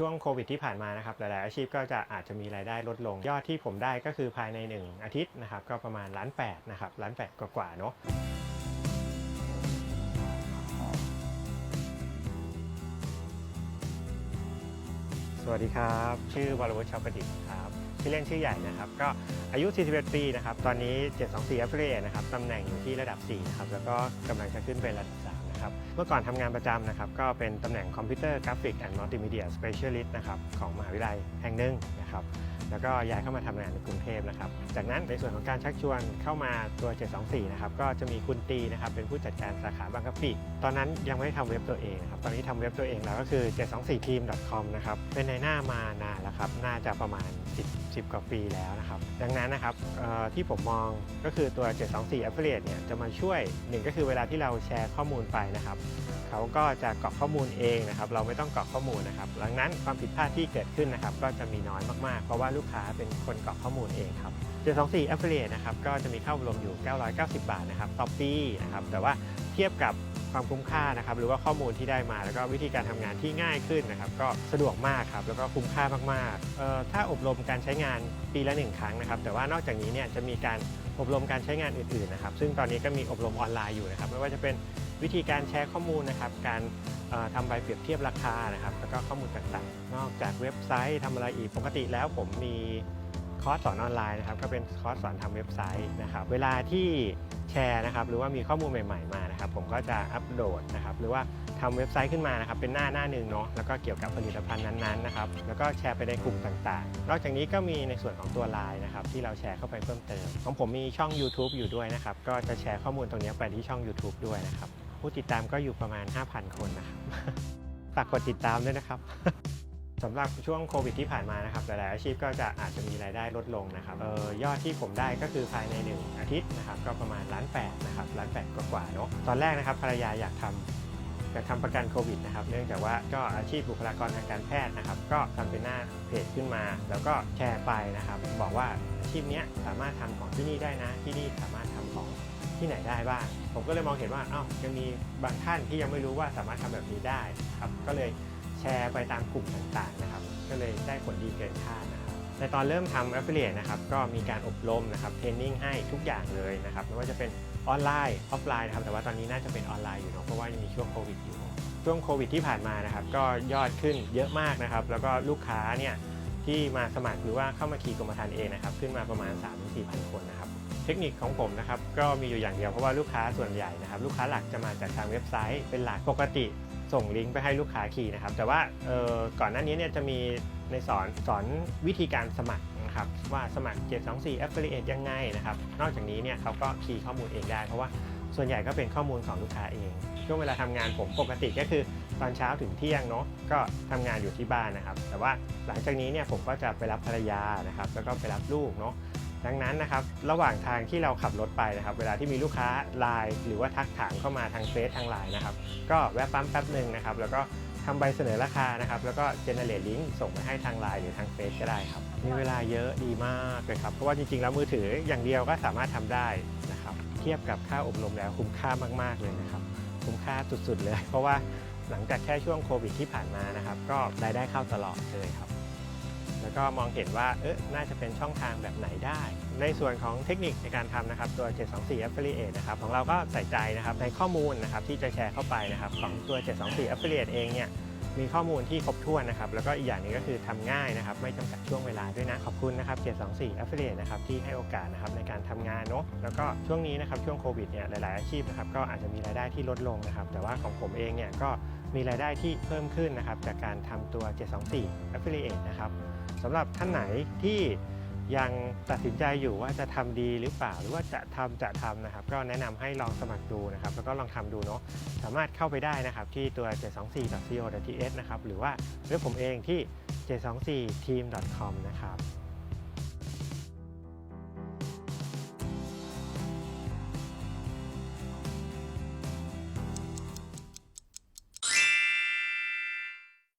ช่วงโควิดที่ผ่านมานะครับหลาย ๆ อาชีพก็จะอาจจะมีรายได้ลดลง ยอดที่ผมได้ก็คือภายใน 1 อาทิตย์นะครับก็ประมาณล้านแปดนะครับล้านแปดกว่าๆเนาะสวัสดีครับ ชื่อวรวุฒิชาประดิษฐ์ครับชื่อเล่นชื่อใหญ่นะครับ ก็อายุ 41 ปีนะครับ ตอนนี้ 724 Affiliate นะครับตำแหน่งอยู่ที่ระดับ 4 นะครับ แล้วก็กำลังจะขึ้นเป็นระดับ 3 นะครับ เมื่อก่อนทำงานประจำนะครับ ก็เป็นตำแหน่งคอมพิวเตอร์กราฟิกแอนด์มัลติมีเดียสเปเชียลิสต์นะครับของมหาวิทยาลัยแห่งหนึ่งนะครับ แล้วก็ย้ายเข้ามาทำงานในกรุงเทพนะครับ จากนั้นในส่วนของการชักชวนเข้ามาตัว 724 นะครับ ก็จะมีคุณตีนะครับเป็นผู้จัดการสาขาบางกะปิ ตอนนั้นยังไม่ได้ทำเว็บตัวเองนะครับ ตอนนี้ทำเว็บตัวเองแล้วก็คือ 724team.com นะครับ เป็นในหน้ามานานแล้วครับ น่าจะประมาณ 10 10 กว่าปีแล้วนะครับ ดังนั้นนะครับที่ผมมองก็คือตัว 724 Affiliate เนี่ยจะมาช่วยหนึ่งก็คือเวลาที่เราแชร์ข้อมูลไปนะครับเขาก็จะกรอกข้อมูลเองนะครับ เราไม่ต้องกรอกข้อมูลนะครับ ดังนั้นความผิดพลาดที่เกิดขึ้นนะครับ ก็จะมีน้อยมากๆ เพราะว่าลูกค้าเป็นคนกรอกข้อมูลเองครับ724 Affiliate นะครับก็จะมีเข้าอบรมอยู่ 990 บาทนะครับต่อปีนะครับแต่ว่าเทียบกับความคุ้มค่านะครับหรือว่าข้อมูลที่ได้มา แล้วก็วิธีการทำงานที่ง่ายขึ้นนะครับก็สะดวกมากครับแล้วก็คุ้มค่ามากๆถ้าอบรมการใช้งานปีละหนึ่งครั้งนะครับแต่ว่านอกจากนี้เนี่ยจะมีการอบรมการใช้งานอื่นๆนะครับซึ่งตอนนี้ก็มีอบรมออนไลน์อยู่นะครับไม่ว่าจะเป็น วิธีการแชร์ข้อมูลนะครับ การทำใบเปรียบเทียบราคานะครับ แล้วก็ข้อมูลต่างๆ นอกจากเว็บไซต์ทำอะไรอีก ปกติแล้วผมมีคอร์สสอนออนไลน์นะครับ ก็เป็นคอร์สสอนทำเว็บไซต์นะครับ เวลาที่แชร์นะครับ หรือว่ามีข้อมูลใหม่ๆมานะครับ ผมก็จะอัปโหลดนะครับ หรือว่าทำเว็บไซต์ขึ้นมานะครับ เป็นหน้าหน้าหนึ่งเนาะ แล้วก็เกี่ยวกับผลิตภัณฑ์นั้นๆนะครับ แล้วก็แชร์ไปในกลุ่มต่างๆ นอกจากนี้ก็มีในส่วนของตัวไลน์นะครับที่เราแชร์เข้าไปเพิ่มเติม ของผมมีช่อง YouTube อยู่ด้วยนะครับ ก็จะแชร์ข้อมูลตรงนี้ไปที่ช่อง YouTube ด้วยนะครับ ผู้ติดตามก็อยู่ประมาณ 5,000 คนนะครับฝากกดติดตามด้วยนะครับสำหรับช่วงโควิดที่ผ่านมานะครับหลายๆอาชีพก็จะอาจจะมีรายได้ลดลงนะครับเออยอดที่ผมได้ก็คือภายใน 1 อาทิตย์นะครับก็ประมาณล้านแปดนะครับล้านแปดกว่าๆเนาะตอนแรกนะครับภรรยาอยากทำอยากทำประกันโควิดนะครับเนื่องจากว่าก็อาชีพบุคลากรทางการแพทย์นะครับ ก็ทำเป็นหน้าเพจขึ้นมา แล้วก็แชร์ไปนะครับ บอกว่าอาชีพนี้สามารถทำของที่นี่ได้นะที่นี่สามารถทำของ ที่ไหนได้บ้าง ผมก็เลยมองเห็นว่าอ้าวยังมีบางท่านที่ยังไม่รู้ว่าสามารถทำแบบนี้ได้ครับ ก็เลยแชร์ไปตามกลุ่มต่างๆนะครับ ก็เลยได้ผลดีเกินคาดนะครับในตอนเริ่มทำ Affiliate นะครับ ก็มีการอบรมนะครับ เทรนนิ่งให้ทุกอย่างเลยนะครับ ไม่ว่าจะเป็นออนไลน์ ออฟไลน์นะครับ แต่ว่าตอนนี้น่าจะเป็นออนไลน์อยู่เนาะ เพราะว่ายังมีช่วงโควิดอยู่ ช่วงโควิดที่ผ่านมานะครับ ก็ยอดขึ้นเยอะมากนะครับ แล้วก็ลูกค้าเนี่ยที่มาสมัครหรือว่าเข้ามาขี่กรมธรรม์เองนะครับ ขึ้นมาประมาณ 3-4พันคนนะครับ เทคนิคของผมนะครับก็มีอยู่อย่างเดียวเพราะว่าลูกค้าส่วนใหญ่นะครับลูกค้าหลักจะมาจากทางเว็บไซต์เป็นหลักปกติส่งลิงก์ไปให้ลูกค้าขี่นะครับแต่ว่าก่อนหน้านี้เนี่ยจะมีในสอนสอนวิธีการสมัครนะครับว่าสมัคร 724 Affiliate ยังไงนะครับนอกจากนี้เนี่ยเขาก็คีย์ข้อมูลเองได้ เพราะว่าส่วนใหญ่ก็เป็นข้อมูลของลูกค้าเอง ช่วงเวลาทำงานผมปกติก็คือตอนเช้าถึงเที่ยงเนาะก็ทำงานอยู่ที่บ้านนะครับ แต่ว่าหลังจากนี้เนี่ยผมก็จะไปรับภรรยานะครับแล้วก็ไปรับลูกเนาะ ดังนั้นนะครับระหว่างทางที่เราขับรถไปนะครับ เวลาที่มีลูกค้าไลน์หรือว่าทักถามเข้ามาทางเฟซทางไลน์นะครับ ก็แวะปั๊มแป๊บหนึ่งนะครับ แล้วก็ทำใบเสนอราคานะครับ แล้วก็เจเนเรตลิงก์ส่งไปให้ทางไลน์หรือทางเฟซก็ได้ครับ มีเวลาเยอะดีมากเลยครับ เพราะว่าจริงๆ แล้วมือถืออย่างเดียวก็สามารถทำได้นะครับ เทียบกับค่าอบรมแล้วคุ้มค่ามาก ๆเลยนะครับ คุ้มค่าสุดๆเลย เพราะว่าหลังจากแค่ช่วงโควิดที่ผ่านมานะครับ ก็รายได้เข้าตลอดเลยครับ แล้วก็มองเห็นว่าเออน่าจะเป็นช่องทางแบบไหนได้ ในส่วนของเทคนิคในการทำนะครับตัว 724 Affiliate นะครับของเราก็ใส่ใจนะครับในข้อมูลนะครับที่จะแชร์เข้าไปนะครับของตัว 724 Affiliate เองเนี่ยมีข้อมูลที่ครบถ้วนนะครับ แล้วก็อีกอย่างนึงก็คือทำง่ายนะครับ ไม่จำกัดช่วงเวลาด้วยนะ ขอบคุณนะครับ724 Affiliate นะครับ ที่ให้โอกาสนะครับในการทำงานเนาะแล้วก็ช่วงนี้นะครับ ช่วงโควิดเนี่ยหลาย ๆ อาชีพนะครับก็อาจจะมีรายได้ที่ลดลงนะครับ แต่ว่าของผมเองเนี่ยก็มีรายได้ที่เพิ่มขึ้นนะครับ จากการทำตัว 724 Affiliate นะครับ สำหรับท่านไหนที่ยังตัดสินใจอยู่ว่าจะทำดีหรือเปล่าหรือว่าจะทำจะทำนะครับ ก็แนะนำให้ลองสมัครดูนะครับ แล้วก็ลองทำดูเนาะสามารถเข้าไปได้นะครับที่ตัว 724.co.th นะครับหรือว่าเว็บผมเองที่ 724team.com นะครับ